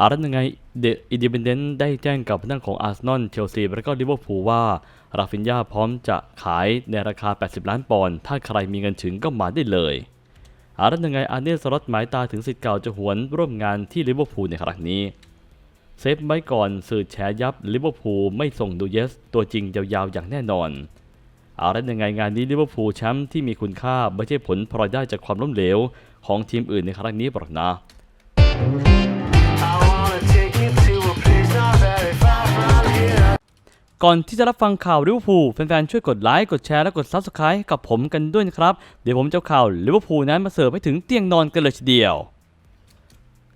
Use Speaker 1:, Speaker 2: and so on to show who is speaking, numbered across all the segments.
Speaker 1: อาร์ตยังไงเดออินดิเพนเดนต์ได้แจ้งกับทางของอาร์เซนอลเชลซีและก็ลิเวอร์พูลว่าราฟินยาพร้อมจะขายในราคา 80 ล้านปอนด์ถ้าใครมีเงินถึงก็มาได้เลย อาร์ตยังไงอาร์เนสลอตหมายตาถึงสิทธิ์เก่าจะหวนร่วมงานที่ลิเวอร์พูลในครั้งนี้เซฟไว้ก่อนสื่อแฉยับลิเวอร์พูลไม่ส่งดูเยส ตัวจริงยาวๆอย่างแน่นอนอาละยังไงงานนี้ลิเวอร์พูลแชมป์ที่มีคุณค่าไม่ใช่ผลพลอยได้จากความล้มเหลวของทีมอื่นในครั้งนี้หรอกนะ ก่อนที่จะรับฟังข่าวลิเวอร์พูลแฟนๆ ช่วยกดไลค์ กดแชร์ และกด Subscribe กับผมกันด้วยนะครับ เดี๋ยวผมจะข่าวลิเวอร์พูลนั้นมาเสิร์ฟให้ถึงเตียงนอนกันเลยทีเดียว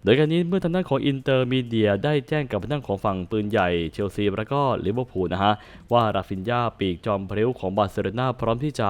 Speaker 1: โดยการนี้เมื่อทางด้านของอินเตอร์มีเดียได้แจ้งกับทางด้านของฝั่งปืนใหญ่เชลซีแล้วก็ลิเวอร์พูลนะฮะ ว่าราฟินญาปีกจอมพลิ้วของบาร์เซโลนาพร้อมที่จะ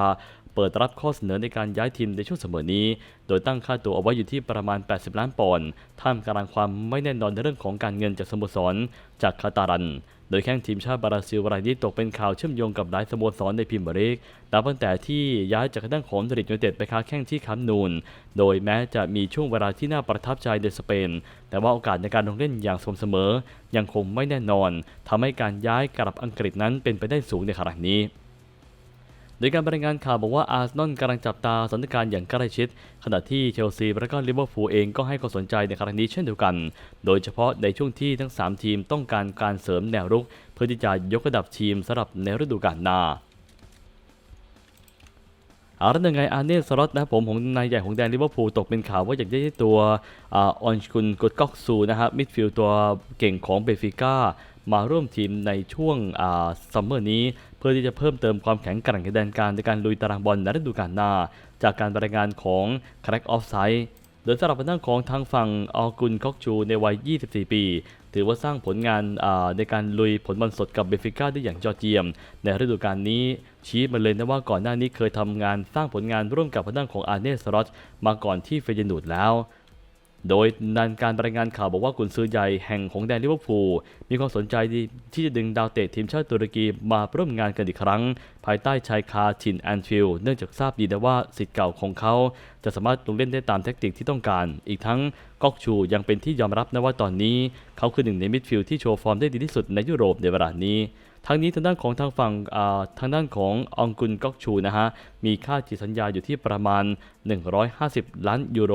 Speaker 1: เปิดรับข้อเสนอในการย้ายทีมในช่วงเสมอนี้ โดยตั้งค่าตัวเอาไว้อยู่ที่ประมาณ 80 ล้านปอนด์ ท่ามกลางความไม่แน่นอนในเรื่องของการเงินจากสโมสร จากคาตารัน โดยแข้งทีมชาติบราซิลรายนี้ตกเป็นข่าวเชื่อมโยงกับหลายสโมสรในพรีเมียร์ลีกนับตั้งแต่ที่ย้ายจากทางด้านของมาดริดยูเต็ดไปค้าแข้งที่คัมนูน โดยแม้จะมีช่วงเวลาที่น่าประทับใจในสเปน แต่ว่าโอกาสในการลงเล่นอย่างสม่ำเสมอ ยังคงไม่แน่นอนทำให้การย้ายกลับอังกฤษนั้นเป็นไปได้สูงในครั้งนี้ โดยการรายงานข่าวบอกว่าอาร์เซนอลกำลังจับตาสถานการณ์อย่างใกล้ชิด ขณะที่เชลซีและก็ลิเวอร์พูลเองก็ให้ความสนใจในครั้งนี้เช่นเดียวกัน โดยเฉพาะในช่วงที่ทั้ง 3 ทีมต้องการการเสริมแนวรุก เพื่อที่จะยกระดับทีมสำหรับในฤดูกาลหน้าเอาละยังไงอาร์เนสล็อตนะครับผมของนายใหญ่ของแดนลิเวอร์พูลตกเป็นข่าวว่าอยากได้ตัวออนชุนกดก๊อกซูนะฮะมิดฟิลด์ตัวเก่งของเบฟิก้า มาร่วมทีมในช่วงซัมเมอร์นี้ เพื่อที่จะเพิ่มเติมความแข็งแกร่งในแดนกลางในการลุยตารางบอลในฤดูกาลหน้า จากการรายงานของคแรกออฟไซด์โดยสำหรับทางด้านของทางฝั่งออกุนคอกจูในวัย 24 ปี ถือว่าสร้างผลงานาในการลุยผลบอลสดกับเบฟิก้าได้อย่างยอดเยี่ยม ในฤดูกาลนี้ชี้มาเลยนะว่าก่อนหน้านี้เคยทำงานสร้างผลงานร่วมกับทางด้านของอาร์เนสลอตมาก่อนที่เฟยนูดแล้ว โดยนันการรายงานข่าวบอกว่ากุนซือใหญ่แห่งของแดนลิเวอร์พูลมีความสนใจที่จะดึงดาวเตะทีมชาติตุรกีมาร่วมงานกันอีกครั้ง ภายใต้ชายคาทินแอนฟิลเนื่องจากทราบดีนะว่าสิทธิ์เก่าของเขา จะสามารถลงเล่นได้ตามแทคติกที่ต้องการ อีกทั้งก๊อกชูยังเป็นที่ยอมรับนะว่าตอนนี้ เขาคือหนึ่งในมิดฟิลด์ที่โชว์ฟอร์มได้ดีที่สุดในยุโรปในเวลานี้ ทั้งนี้ทางด้านของทางฝั่งทางด้านขององกุนก๊อกชูนะฮะมีค่าจีสัญญาอยู่ที่ประมาณ 150 ล้านยูโร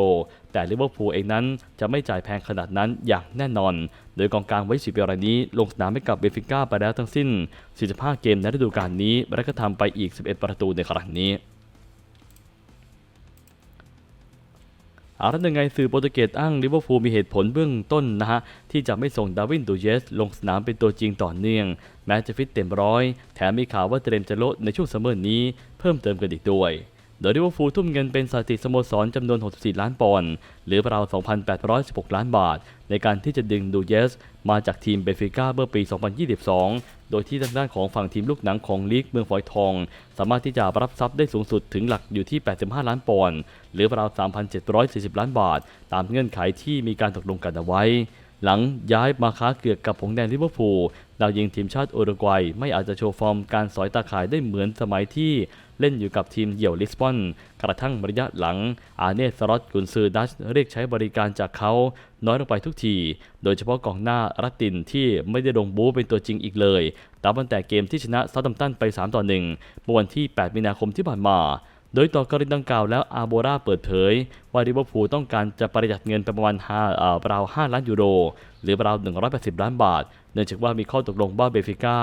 Speaker 1: แต่ลิเวอร์พูลเองนั้นจะไม่จ่ายแพงขนาดนั้นอย่างแน่นอน โดยกองกลางไว้สิบปีรายนี้ ลงสนามให้กับเบฟิก้าไปแล้วทั้งสิ้น 45 เกมในฤดูกาลนี้และก็ทำไปอีก 11 ประตูในครั้งนี้ อาละยังไงสื่อโปรตุเกสอ้างลิเวอร์พูลมีเหตุผลเบื้องต้นนะฮะ ที่จะไม่ส่งดาวินดูเยส ลงสนามเป็นตัวจริงต่อเนื่อง แม้จะฟิตเต็มร้อย แถมมีข่าวว่าเตรียมจะลดในช่วงซัมเมอร์นี้เพิ่มเติมกันอีกด้วย โดยลิเวอร์พูลทุ่มเงินเป็นสถิติสโมสรจำนวน 64 ล้านปอนด์หรือราว 2,816 ล้านบาท ในการที่จะดึงดูเยส มาจากทีมเบฟิก้าเมื่อปี 2022โดยที่ทางด้านของฝั่งทีมลูกหนังของลีกเมืองฝอยทอง สามารถที่จะรับทรัพย์ได้สูงสุดถึงหลักอยู่ที่ 85 ล้านปอนด์หรือราว 3,740 ล้านบาท ตามเงื่อนไขที่มีการตกลงกันเอาไว้ หลังย้ายมาค้าเกือกกับผงแดงลิเวอร์พูลดาวยิงทีมชาติอุรุกวัยไม่อาจจะโชว์ฟอร์มการสอยตาข่ายได้เหมือนสมัยที่ เล่นอยู่กับทีมเหยี่ยวลิสบอน กระทั่งระยะหลัง อาเนสรอตกุนซือดัชเรียกใช้บริการจากเขาน้อยลงไปทุกที โดยเฉพาะกองหน้ารัตตินที่ไม่ได้ลงบู๊เป็นตัวจริงอีกเลยตั้งแต่เกมที่ชนะซาตัมตันไป 3 ต่อ1เมื่อวันที่ 8 มีนาคมที่ผ่านมาโดยต่อกรณีดังกล่าวแล้วอาโบราเปิดเผย ว่าลิเวอร์พูลต้องการจะประหยัดเงินไปประมาณ5ราว 5 ล้านยูโร หรือราว 180 ล้านบาท เนื่องจากว่ามีข้อตกลงว่าเบฟิก้า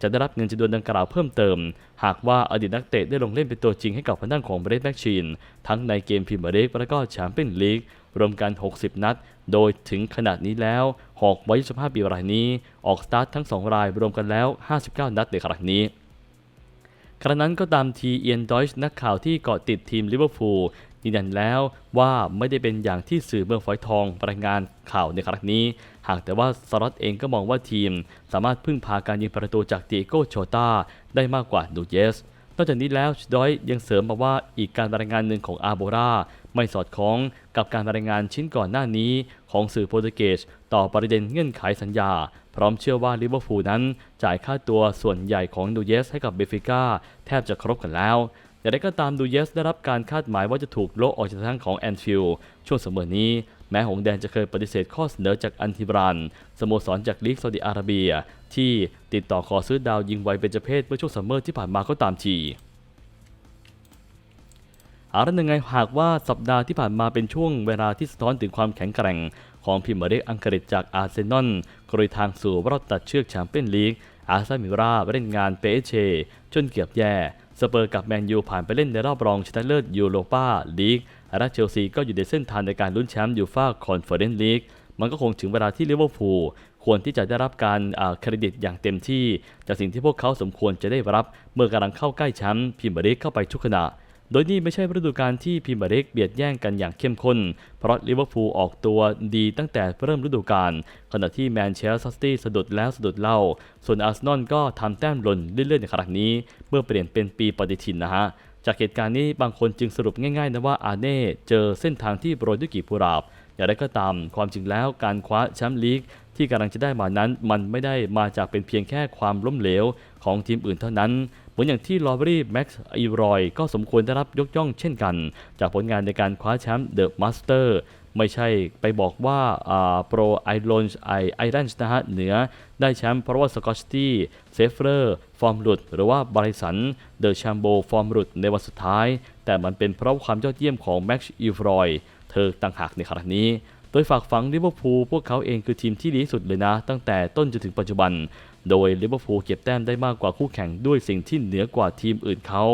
Speaker 1: จะได้รับเงินจำนวนดังกล่าวเพิ่มเติม หากว่าอดีตนักเตะได้ลงเล่นเป็นตัวจริงให้กับพนักของเบรดแบ็กชีนทั้งในเกมพรีเมียร์ลีกและก็แชมเปี้ยนลีกรวมกัน 60 นัด โดยถึงขนาดนี้แล้วหอกไว้25ปีรายนี้ ออกสตาร์ททั้ง 2 รายรวมกันแล้ว 59 นัดในครั้งนี้ครั้นั้นก็ตามทีเอียนดอยช์นักข่าวที่เกาะติดทีมลิเวอร์พูล ยืนยันแล้วว่าไม่ได้เป็นอย่างที่สื่อเมืองฝอยทองรายงานข่าวในครั้งนี้ หากแต่ว่าสล็อตเองก็มองว่าทีม สามารถพึ่งพาการยิงประตูจากเตีโกโชตาได้มากกว่าดูเยสนอกจากนี้แล้วดอยยังเสริมมาว่าอีกการรายงานหนึ่งของอาโบราไม่สอดคล้องกับการรายงานชิ้นก่อนหน้านี้ของสื่อโปรตุเกสต่อประเด็นเงื่อนไขสัญญา พร้อมเชื่อว่าลิเวอร์พูลนั้นจ่ายค่าตัวส่วนใหญ่ของดูเยสให้กับเบฟิก้าแทบจะครบกันแล้ว อย่างไรก็ตามดูเยสได้รับการคาดหมายว่าจะถูกโละออกจากทางของแอนฟิลช่วงเสมอนี้ แม้หงแดงจะเคยปฏิเสธข้อเสนอจากอันทิบรัน สโมสรจากลีกซาอุดิอาระเบีย ที่ติดต่อขอซื้อดาวยิงไวเป็นเจเพศเมื่อช่วงซัมเมอร์ที่ผ่านมาก็ตามทีอาละยังไงหากว่าสัปดาห์ที่ผ่านมาเป็นช่วงเวลาที่สะท้อนถึงความแข็งแกร่ง ของพรีเมียร์ลีกอังกฤษจากอาร์เซนอลกรณีทางสู่รอบตัดเชือกแชมเปี้ยนลีกอาร์เซนมิราเล่นงานเปเชจนเกือบแย่ สเปอร์กับแมนยูผ่านไปเล่นในรอบรองชนะเลิศยูโรปาลีกและเชลซีก็อยู่ในเส้นทางในการลุ้นแชมป์ยูฟ่าคอนเฟอเรนซ์ลีกมันก็คงถึงเวลาที่ลิเวอร์พูลควรที่จะได้รับการเครดิตอย่างเต็มที่ จากสิ่งที่พวกเขาสมควรจะได้รับ เมื่อกำลังเข้าใกล้แชมป์พรีเมียร์ลีกเข้าไปทุกขณะ โดยนี่ไม่ใช่ฤดูกาลที่พรีเมียร์ลีกเบียดแย่งกันอย่างเข้มข้น เพราะลิเวอร์พูลออกตัวดีตั้งแต่เริ่มฤดูกาล ขณะที่แมนเชสเตอร์ซิตี้สะดุดแล้วสะดุดเล่า ส่วนอาร์เซนอลก็ทำแต้มหล่นเรื่อยๆในครั้งนี้ เมื่อเปลี่ยนเป็นปีปฏิทินนะฮะ จากเหตุการณ์นี้บางคนจึงสรุปง่ายๆนะว่าอาเน่เจอเส้นทางที่โปรยด้วยกีบกุหลาบอย่างไรก็ตาม ความจริงแล้วการคว้าแชมป์ลีก ที่กำลังจะได้มานั้นมันไม่ได้มาจากเป็นเพียงแค่ความล้มเหลวของทีมอื่นเท่านั้น เหมือนอย่างที่ลอเบอรี่แม็กซ์อีรอยก็สมควรได้รับยกย่องเช่นกัน จากผลงานในการคว้าแชมป์เดอะมาสเตอร์ไม่ใช่ไปบอกว่าโปรไอรอนไอไอรอนนะฮะเหนือได้แชมป์เพราะว่าสกอตตี้เซฟเฟอร์ฟอร์มหลุด หรือว่าบริสันเดอะแชมโบฟอร์มหลุดในวันสุดท้าย แต่มันเป็นเพราะความยอดเยี่ยมของแม็กซ์อีรอยเธอต่างหากในครั้งนี้ โดยฝากฝังลิเวอร์พูลพวกเขาเองคือทีมที่ดีสุดเลยนะ ตั้งแต่ต้นจนถึงปัจจุบัน โดยลิเวอร์พูลเก็บแต้มได้มากกว่าคู่แข่งด้วยสิ่งที่เหนือกว่าทีมอื่นเขา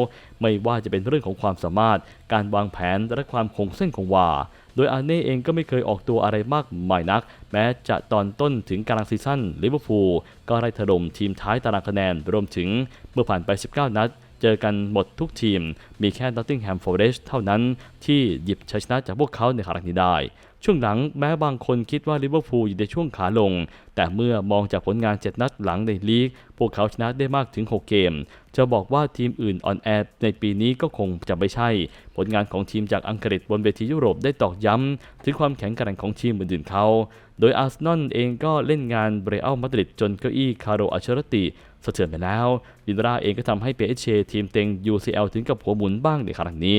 Speaker 1: ไม่ว่าจะเป็นเรื่องของความสามารถ การวางแผนและความคงเส้นคงวาโดยอาร์เน่เองก็ไม่เคยออกตัวอะไรมากมายนัก แม้จะตอนต้นถึงกลางซีซั่นลิเวอร์พูลก็ไล่ถล่มทีมท้ายตารางคะแนนรวมถึงเมื่อผ่านไป 19 นัดเจอกันหมดทุกทีม มีแค่ Nottingham Forest เท่านั้นที่หยิบชัยชนะจากพวกเขาในครั้งนี้ได้ ช่วงหลังแม้บางคนคิดว่าลิเวอร์พูลอยู่ในช่วงขาลง แต่เมื่อมองจากผลงาน 7 นัดหลังในลีก พวกเขาชนะได้มากถึง 6 เกม จะบอกว่าทีมอื่นอ่อนแอในปีนี้ก็คงจะไม่ใช่ ผลงานของทีมจากอังกฤษบนเวทียุโรปได้ตอกย้ำ ถึงความแข็งแกร่งของทีมอื่นๆเขา โดยอาร์เซนอลเองก็เล่นงานเบรอัลมาดริดจนเก้าอี้คาร์โรอัชรติสะเทือนไปแล้ววินราเองก็ทำให้เปเชทีมเต็ง UCL ถึงกับหัวหมุนบ้างในครั้งนี้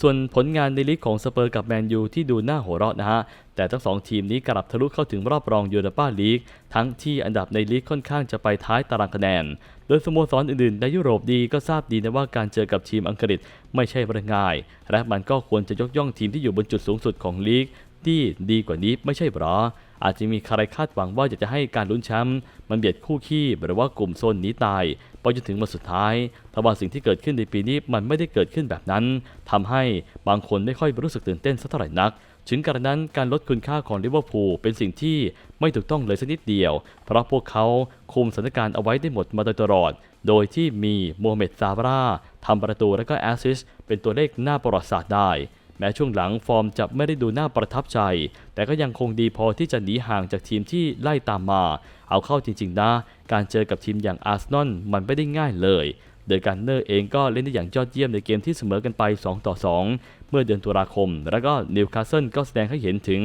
Speaker 1: ส่วนผลงานในลีกของสเปอร์กับแมนยูที่ดูน่าหัวเราะนะฮะ แต่ทั้งสองทีมนี้กลับทะลุเข้าถึงรอบรองยูโรปาลีก ทั้งที่อันดับในลีกค่อนข้างจะไปท้ายตารางคะแนน โดยสโมสรอื่นๆในยุโรปดีก็ทราบดีนะว่าการเจอกับทีมอังกฤษไม่ใช่เรื่องง่าย และมันก็ควรจะยกย่องทีมที่อยู่บนจุดสูงสุดของลีกที่ดีกว่านี้ไม่ใช่หรอ อาจจะมีใครคาดหวังว่าอยากจะให้การลุ้นแชมป์มันเบียดคู่ขี้หรือว่ากลุ่มโซนนี้ตาย ไปจนถึงวันสุดท้ายแต่ว่าสิ่งที่เกิดขึ้นในปีนี้มันไม่ได้เกิดขึ้นแบบนั้นทำให้บางคนไม่ค่อยรู้สึกตื่นเต้นสักเท่าไหร่นัก ถึงกระนั้นการลดคุณค่าของลิเวอร์พูลเป็นสิ่งที่ไม่ถูกต้องเลยสักนิดเดียว เพราะพวกเขาคุมสถานการณ์เอาไว้ได้หมดมาโดยตลอด โดยที่มีโมเหม็ดซาบราทำประตูและก็แอสซิสเป็นตัวเลขหน้าประวัติศาสตร์ได้ แม้ช่วงหลังฟอร์มจะไม่ได้ดูน่าประทับใจ แต่ก็ยังคงดีพอที่จะหนีห่างจากทีมที่ไล่ตามมา เอาเข้าจริงๆนะ การเจอกับทีมอย่างอาร์เซนอลมันไม่ได้ง่ายเลยโดยการเนอร์เองก็เล่นได้อย่างยอดเยี่ยมในเกมที่เสมอกันไป 2 ต่อ 2 เมื่อเดือนตุลาคม แล้วก็นิวคาสเซิลก็แสดงให้เห็นถึง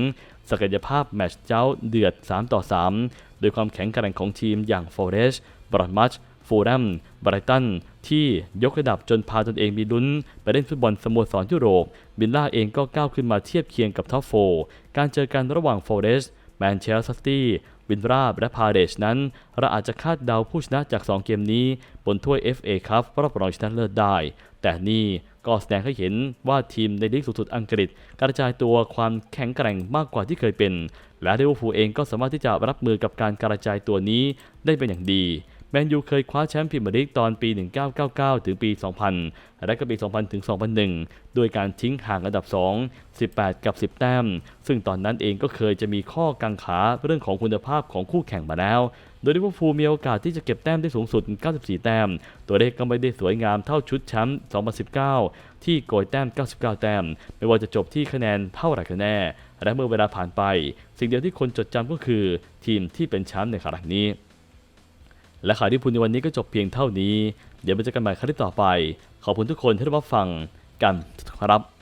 Speaker 1: ศักยภาพแมตช์เจ้าเดือด 3 ต่อ 3 โดยความแข็งแกร่งของทีมอย่างฟอเรสต์บรอนมัช ฟูลแลมไบรตัน ที่ยกระดับจนพาตนเองมีลุ้น ไปเล่นฟุตบอลสโมสรยุโรป บิลล่าเองก็ก้าวขึ้นมาเทียบเคียงกับท็อปโฟการเจอกันระหว่างฟอเรสต์แมนเชสเตอร์ซิตี้วินราบและพาเดชนั้น เราอาจจะคาดเดาผู้ชนะจาก 2 เกมนี้ บนถ้วย FA ครับรอบรองชนะเลิศได้ แต่นี่ก็แสดงให้เห็นว่าทีมในลีกสูงสุดอังกฤษ กระจายตัวความแข็งแกร่งมากกว่าที่เคยเป็น และลิเวอร์พูลเองก็สามารถที่จะรับมือกับการกระจายตัวนี้ได้เป็นอย่างดี มนยูเคยคว้าแชมป์พรีเมียร์ลีกตอนปี 1999 ถึงปี 2000 และก็ปี 2000 ถึง 2001 ด้วยการทิ้งห่างอันดับ 2 18 กับ 10 แต้ม ซึ่งตอนนั้นเองก็เคยจะมีข้อกังขาเรื่องของคุณภาพของคู่แข่งมาแล้ว โดยลิเวอร์พูลมีโอกาสที่จะเก็บแต้มได้สูงสุด 94 แต้ม ตัวเลขก็ไม่ได้สวยงามเท่าชุดแชมป์ 2019 ที่โกยแต้ม 99 แต้ม ไม่ว่าจะจบที่คะแนนเท่าไหร่กันแน่ และเมื่อเวลาผ่านไป สิ่งเดียวที่คนจดจำก็คือทีมที่เป็นแชมป์ในครั้งนี้ และข่าวที่พูดในวันนี้ก็จบเพียงเท่านี้ เดี๋ยวมาเจอกันใหม่ครั้งที่ต่อไป ขอบคุณทุกคนที่รับฟังกันครับ